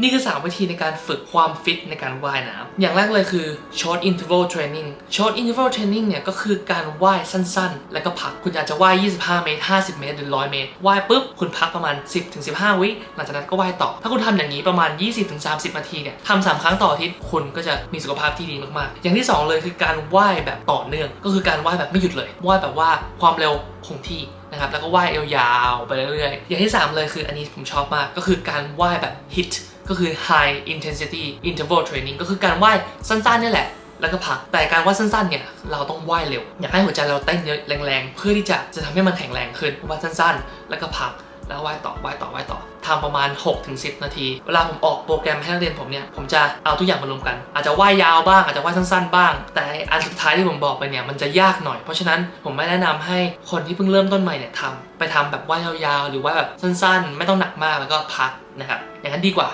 นี่คือ 3 วิธีในการฝึกความฟิตในการว่ายน้ำอย่างแรกเลยคือ short interval training short interval training เนี่ยก็คือการว่ายสั้นๆ แล้วก็พักคุณอาจจะว่าย 25 เมตร 50 เมตร หรือ 100 เมตรว่ายปุ๊บ คุณพักประมาณ 10-15 วิหลังจากนั้นก็ว่ายต่อ ถ้าคุณทำอย่างนี้ประมาณ 20-30 นาทีเนี่ยทำสามครั้งต่ออาทิตย์คุณก็จะมีสุขภาพที่ดีมากๆ อย่างที่สองเลยคือการว่ายแบบต่อเนื่อง ก็คือการว่ายแบบไม่หยุดเลยว่ายแบบว่าความเร็วคงที่นะครับแล้วก็ว่ายยาวๆไปเรื่อยๆ อย่างที่ 3 เลยคืออันนี้ผมชอบมาก ก็คือการว่ายแบบ HIT ก็คือ High Intensity Interval Training ก็คือการว่ายสั้นๆนี่แหละ แล้วก็พัก แต่การว่ายสั้นๆเนี่ยเราต้องว่ายเร็ว อยากให้หัวใจเราเต้นเยอะแรงๆ เพื่อที่จะจะทำให้มันแข็งแรงขึ้นว่ายสั้นๆ แล้วก็พักแล้วว่ายต่อว่ายต่อว่ายต่อ ทำประมาณ 6-10 นาที เวลาผมออกโปรแกรมให้นักเรียนผมเนี่ย ผมจะเอาทุกอย่างมารวมกัน อาจจะว่ายยาวบ้าง อาจจะว่ายสั้นๆ บ้าง แต่อันสุดท้ายที่ผมบอกไปเนี่ย มันจะยากหน่อย เพราะฉะนั้นผมไม่แนะนำให้คนที่เพิ่งเริ่มต้นใหม่เนี่ยทำไปทำแบบว่ายยาวๆ หรือว่าแบบสั้นๆ ไม่ต้องหนักมากแล้วก็พักนะครับ อย่างนั้นดีกว่า